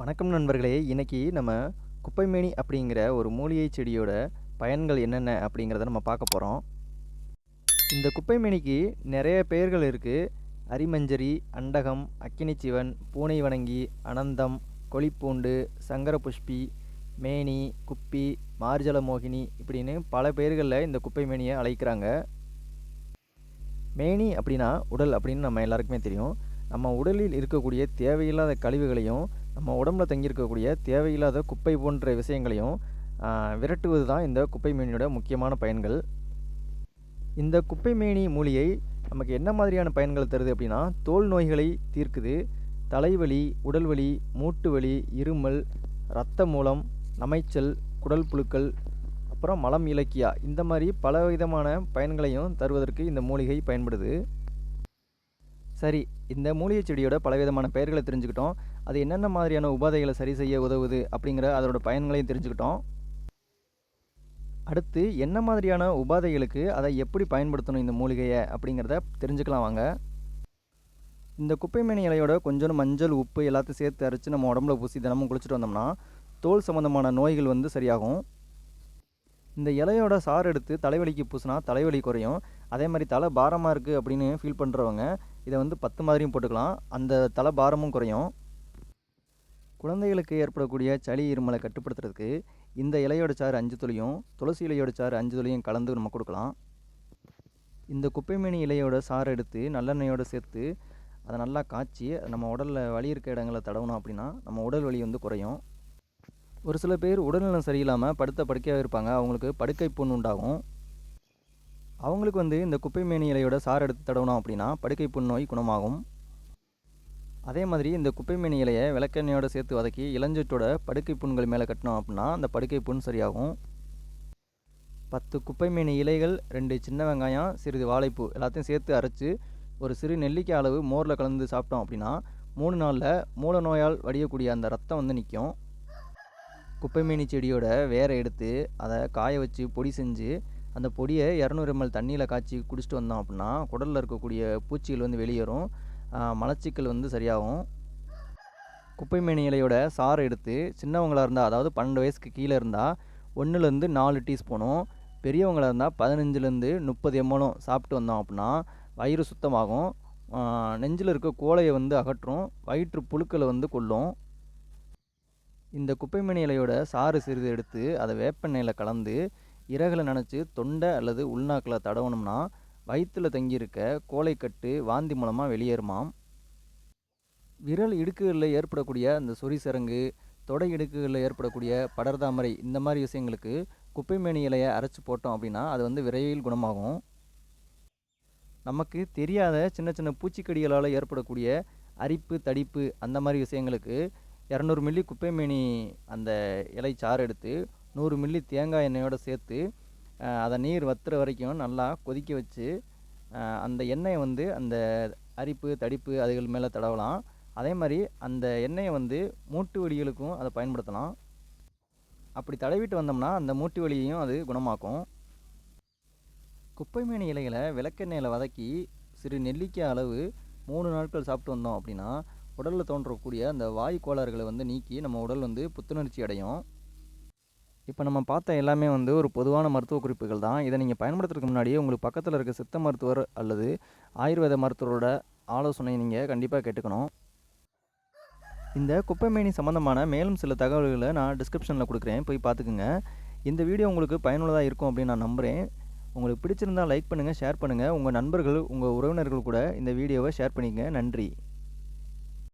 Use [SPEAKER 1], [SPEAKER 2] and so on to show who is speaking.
[SPEAKER 1] வணக்கம் நண்பர்களே. இன்னைக்கு நம்ம குப்பைமேனி அப்படிங்கிற ஒரு மூலிகை செடியோட பயன்கள் என்னென்ன அப்படிங்கிறத நம்ம பார்க்க போகிறோம் இந்த குப்பைமேனிக்கு நிறைய பெயர்கள் இருக்குது அரிமஞ்சரி அண்டகம் அக்கினிச்சிவன் பூனை வணங்கி அனந்தம் கொளிப்பூண்டு சங்கரபுஷ்பி மேனி குப்பி மார்ஜல மோகினி இப்படின்னு பல பெயர்களில் இந்த குப்பைமேனியை அழைக்கிறாங்க. மேனி அப்படின்னா உடல் அப்படின்னு நம்ம எல்லாருக்குமே தெரியும். நம்ம உடலில் இருக்கக்கூடிய தேவையில்லாத கழிவுகளையும் நம்ம உடம்புல தங்கியிருக்கக்கூடிய தேவையில்லாத குப்பை போன்ற விஷயங்களையும் விரட்டுவது தான் இந்த குப்பை மேனியோட முக்கியமான பயன்கள். இந்த குப்பை மேனி மூலிகை நமக்கு என்ன மாதிரியான பயன்கள் தருது அப்படின்னா தோல் நோய்களை தீர்க்குது. தலைவலி உடல்வலி மூட்டு வலி இருமல் இரத்த மூலம் நமைச்சல் குடல் புழுக்கள் அப்புறம் மலம் இலக்கியா இந்த மாதிரி பல விதமான பயன்களையும் தருவதற்கு இந்த மூலிகை பயன்படுது. சரி இந்த மூலிகை செடியோட பலவிதமான பெயர்களை தெரிஞ்சுக்கிட்டோம். அது என்னென்ன மாதிரியான உபாதைகளை சரி செய்ய உதவுது அப்படிங்கிற அதோட பயன்களையும் தெரிஞ்சுக்கிட்டோம். அடுத்து என்ன மாதிரியான உபாதைகளுக்கு அதை எப்படி பயன்படுத்தணும் இந்த மூலிகையை அப்படிங்கிறத தெரிஞ்சுக்கலாம் வாங்க. இந்த குப்பைமேனி இலையோட கொஞ்சம் மஞ்சள் உப்பு எல்லாத்தையும் சேர்த்து அரைச்சு நம்ம உடம்புல பூசி தினமும் குளிச்சுட்டு வந்தோம்னா தோல் சம்மந்தமான நோய்கள் வந்து சரியாகும். இந்த இலையோட சாறு எடுத்து தலைவலிக்கு பூசினா தலைவலி குறையும். அதே மாதிரி தலை பாரமாக இருக்குது அப்படின்னு ஃபீல் பண்ணுறவங்க இதை வந்து பத்து மாதிரியும் போட்டுக்கலாம். அந்த தலை பாரமும் குறையும். குழந்தைகளுக்கு ஏற்படக்கூடிய சளி இருமலை கட்டுப்படுத்துறதுக்கு இந்த இலையோட சாறு அஞ்சு துளியும் துளசி இலையோட சாறு அஞ்சு துளியும் கலந்து நம்ம கொடுக்கலாம். இந்த குப்பைமேனி இலையோட சாறு எடுத்து நல்லெண்ணெயோடு சேர்த்து அதை நல்லா காய்ச்சி நம்ம உடலில் வலி இருக்க இடங்களை தடவணும் அப்படின்னா நம்ம உடல் வலி வந்து குறையும். ஒரு சில பேர் உடல்நலம் சரியில்லாமல் படுத்த படுக்கையாக இருப்பாங்க. அவங்களுக்கு படுக்கை புண் உண்டாகும். அவங்களுக்கு வந்து இந்த குப்பைமேனி இலையோட சாறு எடுத்து தடவணும் அப்படின்னா படுக்கை புண் நோய் குணமாகும். அதே மாதிரி இந்த குப்பைமேனி இலையை விளக்கெண்ணையோடு சேர்த்து வதக்கி இளஞ்சட்டோட படுக்கை புண்கள் மேலே கட்டினோம் அப்படின்னா அந்த படுக்கை புண் சரியாகும். பத்து குப்பைமேனி இலைகள் ரெண்டு சின்ன வெங்காயம் சிறிது வாழைப்பூ எல்லாத்தையும் சேர்த்து அரைச்சி ஒரு சிறு நெல்லிக்காய் அளவு மோரில் கலந்து சாப்பிட்டோம் அப்படின்னா மூணு நாளில் மூல நோயால் வடியக்கூடிய அந்த ரத்தம் வந்து நிற்கும் குப்பைமேனி செடியோட வேரை எடுத்து அதை காய வச்சு பொடி செஞ்சு அந்த பொடியை இரநூறு எம்எல் தண்ணியில் காய்ச்சி குடிச்சிட்டு வந்தோம் அப்படின்னா குடலில் இருக்கக்கூடிய பூச்சிகள் வந்து வெளியேறும். மலச்சிக்கல் வந்து சரியாகும். குப்பைமேனி இலையோட சாறு எடுத்து சின்னவங்களாக இருந்தால் அதாவது பன்னெண்டு வயசுக்கு கீழே இருந்தால் ஒன்றுலேருந்து நாலு டீஸ்பூனும் பெரியவங்களாக இருந்தால் பதினஞ்சுலேருந்து முப்பது எம்எலும் சாப்பிட்டு வந்தோம் அப்படின்னா வயிறு சுத்தமாகும். நெஞ்சில் இருக்க கோலையை வந்து அகற்றும் வயிற்று புழுக்களை வந்து கொல்லும். இந்த குப்பைமணி இலையோட சாறு சிறிது எடுத்து அதை வேப்பெண்ணெயில் கலந்து இறகில் நினச்சி தொண்டை அல்லது உள்நாக்கில் தடவணும்னா வயிற்றில் தங்கியிருக்க கோழைக்கட்டு வாந்தி மூலமாக வெளியேறுமாம். விரல் இடுக்குகளில் ஏற்படக்கூடிய அந்த சொறி சரங்கு தொடை இடுக்குகளில் ஏற்படக்கூடிய படர்தாமரை இந்த மாதிரி விஷயங்களுக்கு குப்பைமேனி இலையை அரைச்சி போட்டோம் அப்படின்னா அது வந்து விரைவில் குணமாகும். நமக்கு தெரியாத சின்ன சின்ன பூச்சிக்கடிகளால் ஏற்படக்கூடிய அரிப்பு தடிப்பு அந்த மாதிரி விஷயங்களுக்கு இரநூறு மில்லி குப்பைமேனி அந்த இலை சாறு எடுத்து நூறு மில்லி தேங்காய் எண்ணெயோடு சேர்த்து அதை நீர் வத்துற வரைக்கும் நல்லா கொதிக்க வச்சு அந்த எண்ணெயை வந்து அந்த அரிப்பு தடிப்பு அதுகள் மேலே தடவலாம். அதே மாதிரி அந்த எண்ணெயை வந்து மூட்டு வலிகளுக்கும் அதை பயன்படுத்தலாம். அப்படி தடவிட்டு வந்தோம்னா அந்த மூட்டு வலியையும் அது குணமாக்கும். குப்பைமேனி இலைகளை விளக்கெண்ணெயில் வதக்கி சிறு நெல்லிக்காய் அளவு மூணு நாட்கள் சாப்பிட்டு வந்தோம் அப்படின்னா உடலில் தோன்றக்கூடிய அந்த வாயு கோளாறுகளை வந்து நீக்கி நம்ம உடல் வந்து புத்துணர்ச்சி அடையும். இப்போ நம்ம பார்த்த எல்லாமே வந்து ஒரு பொதுவான மருத்துவ குறிப்புகள் தான். இதை நீங்கள் பயன்படுத்துறதுக்கு முன்னாடியே உங்களுக்கு பக்கத்தில் இருக்க சித்த மருத்துவர் அல்லது ஆயுர்வேத மருத்துவரோட ஆலோசனை நீங்கள் கண்டிப்பாக கேட்டுக்கணும். இந்த குப்பைமேனி சம்மந்தமான மேலும் சில தகவல்களை நான் டிஸ்கிரிப்ஷனில் கொடுக்குறேன். போய் பார்த்துக்குங்க. இந்த வீடியோ உங்களுக்கு பயனுள்ளதாக இருக்கும் அப்படின்னு நான் நம்புகிறேன் உங்களுக்கு பிடிச்சிருந்தா லைக் பண்ணுங்கள் ஷேர் பண்ணுங்கள் உங்கள் நண்பர்கள் உங்கள் உறவினர்கள் கூட இந்த வீடியோவை ஷேர் பண்ணிக்கங்க. நன்றி.